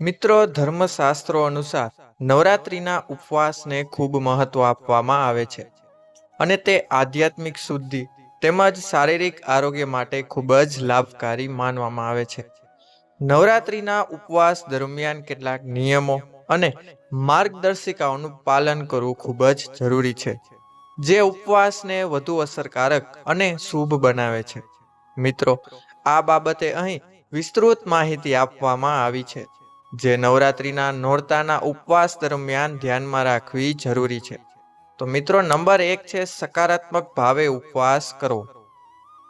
મિત્રો, ધર્મશાસ્ત્રો અનુસાર નવરાત્રિના ઉપવાસને ખૂબ મહત્વ આપવામાં આવે છે અને તે આધ્યાત્મિક શુદ્ધિ તેમજ શારીરિક આરોગ્ય માટે ખૂબ જ લાભકારી માનવામાં આવે છે. નવરાત્રિના ઉપવાસ દરમિયાન કેટલાક નિયમો અને માર્ગદર્શિકાઓનું પાલન કરવું ખૂબ જ જરૂરી છે, જે ઉપવાસને વધુ અસરકારક અને શુભ બનાવે છે. મિત્રો, આ બાબતે અહીં વિસ્તૃત માહિતી આપવામાં આવી છે. જે નવરાત્રિના નોરતાના ઉપવાસ દરમિયાન ધ્યાનમાં રાખવી જરૂરી છે. તો મિત્રો, નંબર એક છે સકારાત્મક ભાવે ઉપવાસ કરવો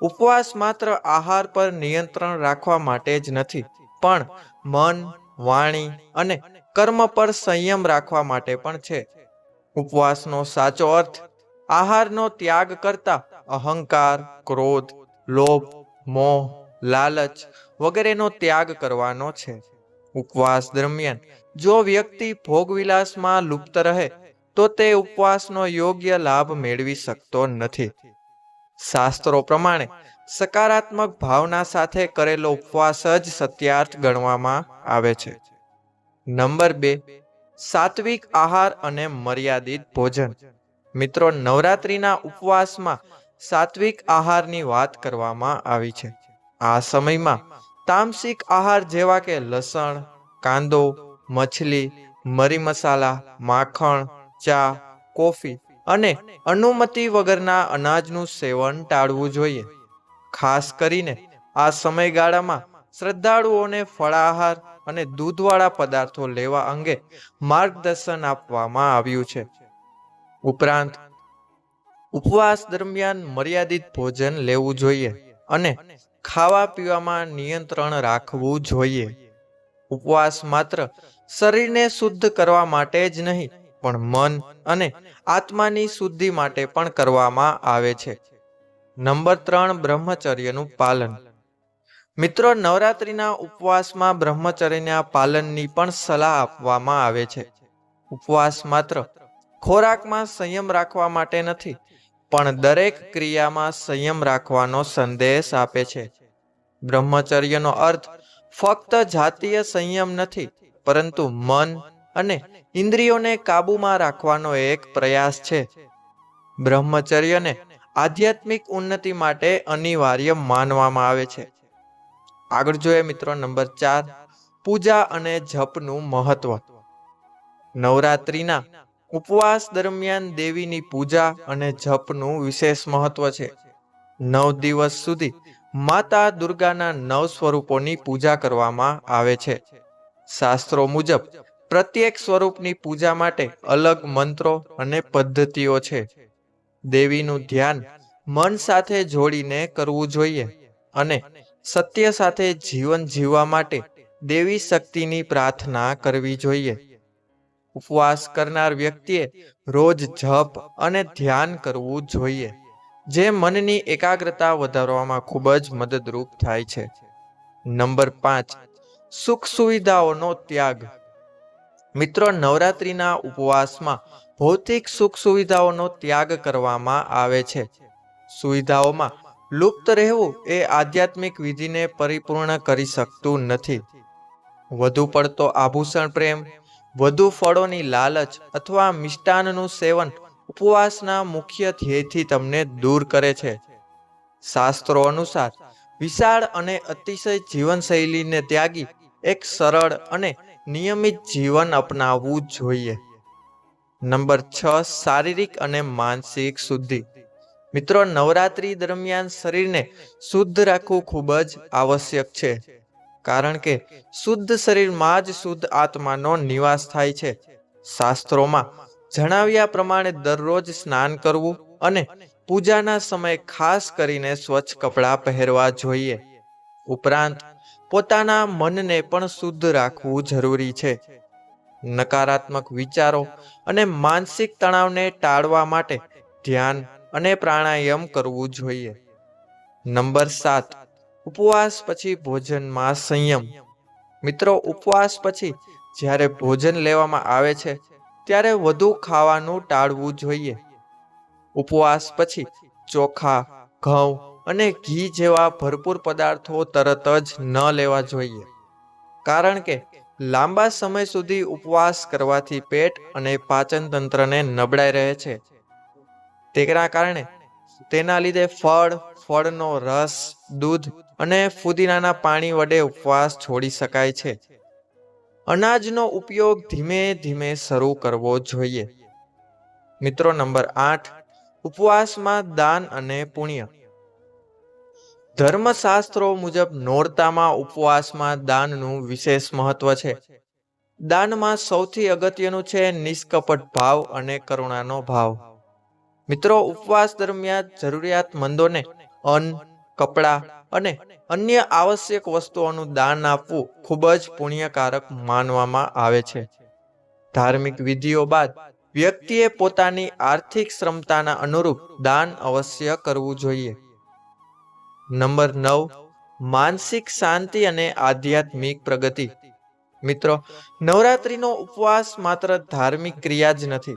ઉપવાસ માત્ર આહાર પર નિયંત્રણ રાખવા માટે જ નથી, પણ મન, વાણી અને કર્મ પર સંયમ રાખવા માટે પણ છે. ઉપવાસનો સાચો અર્થ, આહારનો ત્યાગ કરતા અહંકાર, ક્રોધ, લોભ, મોહ, લાલચ વગેરેનો ત્યાગ કરવાનો છે. ઉપવાસ દરમિયાન જો વ્યક્તિ ભોગવિલાસમાં લુપ્ત રહે, તો તે ઉપવાસનો યોગ્ય લાભ મેળવી શકતો નથી. શાસ્ત્રો પ્રમાણે, સકારાત્મક ભાવના સાથે કરેલો ઉપવાસ જ સત્યાર્થ ગણવામાં આવે છે. નંબર બે, સાત્વિક આહાર અને મર્યાદિત ભોજન. મિત્રો, નવરાત્રિના ઉપવાસમાં સાત્વિક આહારની વાત કરવામાં આવી છે. આ સમયમાં તામસિક આહાર જેવા કે લસણ કાંદો, મછલી, મરી મસાલા, માખણ, ચા, કોફી અને અનુમતિ વગરના અનાજનું સેવન ટાળવું જોઈએ. ખાસ કરીને આ સમયગાળામાં શ્રદ્ધાળુઓને ફળાહાર અને દૂધવાળા પદાર્થો લેવા અંગે માર્ગદર્શન આપવામાં આવ્યું છે. ઉપરાંત, ઉપવાસ દરમિયાન મર્યાદિત ભોજન લેવું જોઈએ અને ખાવા પીવામાં નિયંત્રણ રાખવું જોઈએ. ઉપવાસ માત્ર શરીરને શુદ્ધ કરવા માટે જ નહીં, પણ મન અને આત્માની શુદ્ધિ માટે પણ કરવામાં આવે છે. નંબર ત્રણ, બ્રહ્મચર્યનું પાલન. મિત્રો, નવરાત્રિના ઉપવાસમાં બ્રહ્મચર્યના પાલનની પણ સલાહ આપવામાં આવે છે. ઉપવાસ માત્ર ખોરાકમાં સંયમ રાખવા માટે નથી, પણ દરેક ક્રિયામાં સંયમ રાખવાનો સંદેશ આપે છે. બ્રહ્મચર્યનો અર્થ ફક્ત જાતીય સંયમ નથી, પરંતુ મન અને ઇન્દ્રિયોને કાબૂમાં રાખવાનો એક પ્રયાસ છે. બ્રહ્મચર્યને આધ્યાત્મિક ઉન્નતિ માટે અનિવાર્ય માનવામાં આવે છે. આગળ જોઈએ મિત્રો નંબર ચાર, પૂજા અને જપનું મહત્વ. નવરાત્રિના ઉપવાસ દરમિયાન દેવીની પૂજા અને જપનું વિશેષ મહત્વ છે. નવ દિવસ સુધી માતા દુર્ગાના નવ સ્વરૂપોની પૂજા કરવામાં આવે છે. શાસ્ત્રો મુજબ, પ્રત્યેક સ્વરૂપની પૂજા માટે અલગ મંત્રો અને પદ્ધતિઓ છે. દેવીનું ધ્યાન મન સાથે જોડીને કરવું જોઈએ અને સત્ય સાથે જીવન જીવવા માટે દેવી શક્તિની પ્રાર્થના કરવી જોઈએ. ઉપવાસ કરનાર વ્યક્તિએ રોજ જપ અને ધ્યાન કરવું જોઈએ. જે મનની એકાગ્રતા વધારવામાં ખૂબ જ મદદરૂપ થાય છે. નંબર પાંચ, સુખ સુવિધાઓનો ત્યાગ. મિત્રો, નવરાત્રિના ઉપવાસમાં ભૌતિક સુખ સુવિધાઓનો ત્યાગ કરવામાં આવે છે. સુવિધાઓમાં લુપ્ત રહેવું એ આધ્યાત્મિક વિધિને પરિપૂર્ણ કરી શકતું નથી. વધુ પડતો આભૂષણ પ્રેમ, વધુ ફળોની લાલચ અથવા મિષ્ટાનનું સેવન ઉપવાસના મુખ્ય ધ્યેયથી તમને દૂર કરે છે. શાસ્ત્રો અનુસાર વિશાળ અને અતિશય જીવનશૈલીને ત્યાગી એક સરળ અને નિયમિત જીવન અપનાવવું જોઈએ. નંબર છ, શારીરિક અને માનસિક શુદ્ધિ. મિત્રો, નવરાત્રી દરમિયાન શરીરને શુદ્ધ રાખવું ખૂબ જ આવશ્યક છે, કારણ કે શુદ્ધ શરીરમાં જ શુદ્ધ આત્માનો નિવાસ થાય છે. શાસ્ત્રોમાં જણાવ્યા પ્રમાણે દરરોજ સ્નાન કરવું અને પૂજાના સમયે ખાસ કરીને સ્વચ્છ કપડાં પહેરવા જોઈએ. ઉપરાંત, પોતાના મનને પણ શુદ્ધ રાખવું જરૂરી છે. નકારાત્મક વિચારો અને માનસિક તણાવને ટાળવા માટે ધ્યાન અને પ્રાણાયામ કરવું જોઈએ. નંબર સાત, ઉપવાસ પછી ભોજનમાં સંયમ. મિત્રો, ઉપવાસ પછી જ્યારે ભોજન લેવામાં આવે છે ત્યારે વધુ ખાવાનું ટાળવું જોઈએ. ઉપવાસ પછી ચોખા, ઘઉં અને ઘી જેવા ભરપૂર પદાર્થો તરત જ ન લેવા જોઈએ. કારણ કે લાંબા સમય સુધી ઉપવાસ કરવાથી પેટ અને પાચન તંત્રને નબળાઈ રહે છે. તેના કારણે તેના લીધે ફળ, ફળનો રસ, દૂધ અને ફુદીનાના પાણી વડે ઉપવાસ છોડી શકાય છે. અનાજનો ઉપયોગ ધીમે ધીમે શરૂ કરવો જોઈએ. મિત્રો નંબર આઠ, ઉપવાસમાં દાન અને પુણ્ય. ધર્મશાસ્ત્રો મુજબ નોરતામાં ઉપવાસમાં દાનનું વિશેષ મહત્વ છે. દાનમાં સૌથી અગત્યનું છે નિષ્કપટ ભાવ અને કરુણાનો ભાવ. મિત્રો, ઉપવાસ દરમિયાન જરૂરિયાતમંદોને અન્ન, કપડાં અને અન્ય આવશ્યક વસ્તુઓનું દાન આપવું ખૂબ જ પુણ્યકારક માનવામાં આવે છે. ધાર્મિક વિધિઓ બાદ વ્યક્તિએ પોતાની આર્થિક ક્ષમતાના અનુરૂપ દાન અવશ્ય કરવું જોઈએ. નંબર નવ, માનસિક શાંતિ અને આધ્યાત્મિક પ્રગતિ. મિત્રો, નવરાત્રિનો ઉપવાસ માત્ર ધાર્મિક ક્રિયા જ નથી,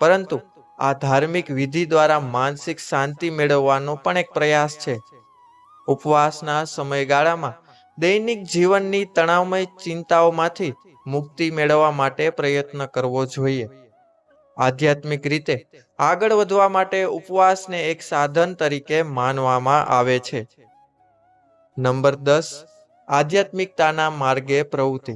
પરંતુ આ ધાર્મિક વિધિ દ્વારા માનસિક શાંતિ મેળવવાનો પણ એક પ્રયાસ છે. ઉપવાસના સમયગાળામાં દૈનિક જીવનની તણાવમય ચિંતાઓમાંથી મુક્તિ મેળવવા માટે પ્રયત્ન કરવો જોઈએ. આધ્યાત્મિક રીતે આગળ વધવા માટે ઉપવાસને એક સાધન તરીકે માનવામાં આવે છે. નંબર દસ, આધ્યાત્મિકતાના માર્ગે પ્રવૃત્તિ.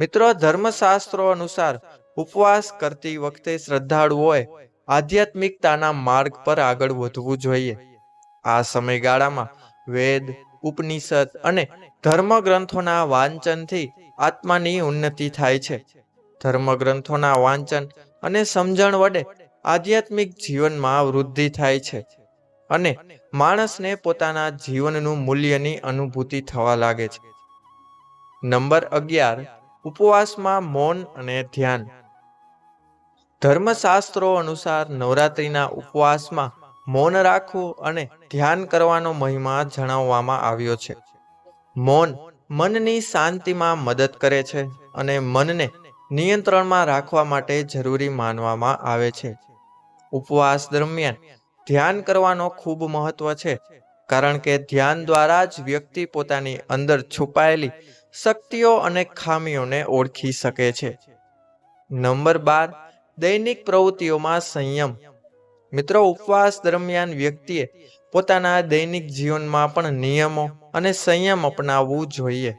મિત્રો, ધર્મશાસ્ત્રો અનુસાર ઉપવાસ કરતી વખતે શ્રદ્ધાળુઓએ આધ્યાત્મિકતાના માર્ગ પર આગળ વધવું જોઈએ. આ સમયગાળામાં વેદ, ઉપનિષદ અને ધર્મગ્રંથોના વાંચનથી આત્માની ઉન્નતિ થાય છે. ધર્મગ્રંથોના વાંચન અને સમજણ વડે આધ્યાત્મિક જીવનમાં વૃદ્ધિ થાય છે અને માણસને પોતાના જીવનનું મૂલ્યની અનુભૂતિ થવા લાગે છે. નંબર અગિયાર, ઉપવાસમાં મૌન અને ધ્યાન. ધર્મશાસ્ત્રો અનુસાર નવરાત્રિના ઉપવાસમાં મૌન રાખવું અને ધ્યાન કરવાનો મહિમા જણાવવામાં આવ્યો છે. મૌન મનની શાંતિમાં મદદ કરે છે અને મનને નિયંત્રણમાં રાખવા માટે જરૂરી માનવામાં આવે છે. ઉપવાસ દરમિયાન ધ્યાન કરવાનો ખૂબ મહત્વ છે, કારણ કે ધ્યાન દ્વારા જ વ્યક્તિ પોતાની અંદર છુપાયેલી શક્તિઓ અને ખામીઓને ઓળખી શકે છે. નંબર બાર દૈનિક પ્રવૃત્તિઓમાં સંયમ મિત્રો, ઉપવાસ દરમિયાન વ્યક્તિએ પોતાના દૈનિક જીવનમાં પણ નિયમો અને સંયમ અપનાવવું જોઈએ.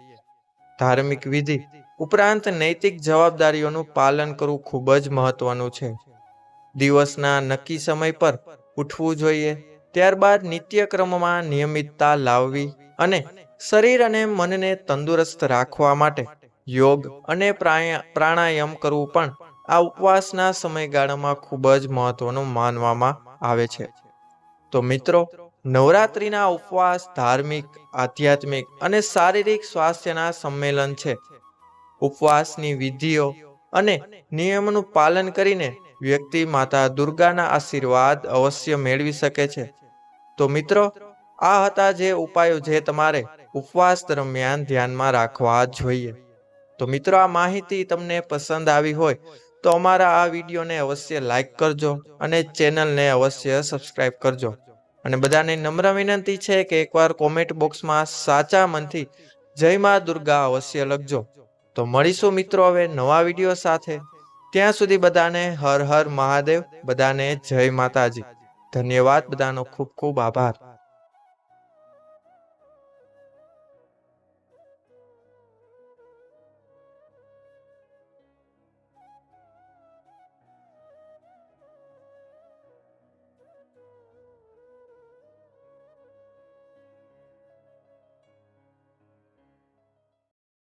ધાર્મિક વિધિ ઉપરાંત નૈતિક જવાબદારીઓનું પાલન કરવું ખૂબ જ મહત્વનું છે. દિવસના નક્કી સમય પર ઉઠવું જોઈએ, ત્યારબાદ નિત્યક્રમમાં નિયમિતતા લાવવી અને શરીર અને મનને તંદુરસ્ત રાખવા માટે યોગ અને પ્રાણાયામ કરવું પણ આ ઉપવાસના સમયગાળામાં ખૂબ જ મહત્વનું માનવામાં આવે છે. તો મિત્રો, નવરાત્રિના ઉપવાસ ધાર્મિક, આધ્યાત્મિક અને શારીરિક સ્વાસ્થ્યના સંમેલન છે. ઉપવાસની વિધિઓ અને નિયમોનું પાલન કરીને વ્યક્તિ માતા દુર્ગાના આશીર્વાદ અવશ્ય મેળવી શકે છે. તો મિત્રો, આ હતા જે ઉપાયો જે તમારે ઉપવાસ દરમિયાન ધ્યાનમાં રાખવા જોઈએ. તો મિત્રો, આ માહિતી તમને પસંદ આવી હોય તો અમારા આ વિડીયોને અવશ્ય લાઈક કરજો અને ચેનલને અવશ્ય સબસ્ક્રાઇબ કરજો. અને બધાને નમ્ર વિનંતી છે કે એકવાર કોમેન્ટ બોક્સમાં સાચા મનથી જય મા દુર્ગા અવશ્ય લખજો. તો મળીશું મિત્રો હવે નવા વીડિયો સાથે. ત્યાં સુધી બધાને હર હર મહાદેવ, બધાને જય માતાજી. ધન્યવાદ, બધાનો ખૂબ ખૂબ આભાર.